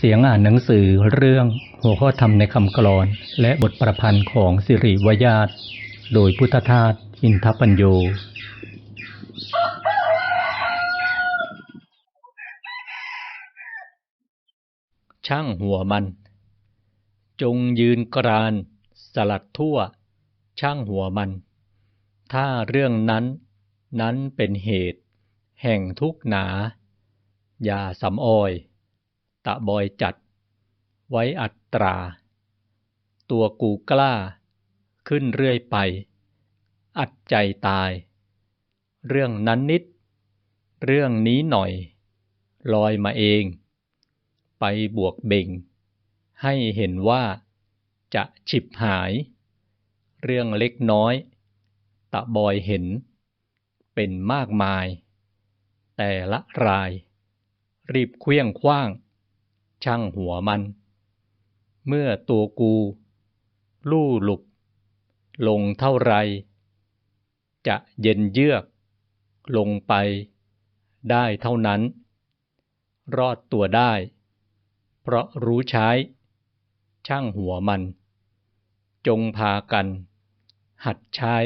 เสียงอ่านหนังสือเรื่องหัวข้อธรรมในคำกลอน และบทประพันธ์ของสิริวยาตโดยพุทธทาสอินทปัญโย ช่างหัวมัน จงยืนกราน สลัดทั่ว ช่างหัวมัน ถ้าเรื่องนั้น นั้นเป็นเหตุ แห่งทุกข์หนา อย่าสำออย ตะบอยจัด ไว้อัตรา ตัวกูกล้า ขึ้นเรื่อยไป อัดใจตาย เรื่องนั้นนิด เรื่องนี้หน่อย ลอยมาเอง ไปบวกเบ่ง ให้เห็นว่าจะฉิบหาย เรื่องเล็กน้อย ตะบอยเห็น เป็นมากมาย แต่ละราย รีบเคลี้ยงคว้าง ช่างหัวมัน เมื่อตัวกู ลู่หลุบ ลงเท่าไร จะเย็นเยือก ลงไป ได้เท่านั้น รอดตัวได้ เพราะรู้ใช้ ช่างหัวมัน จงพากัน หัดใช้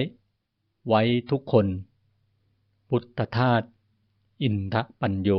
ไว้ทุกคน พุทธทาสอินทปัญโย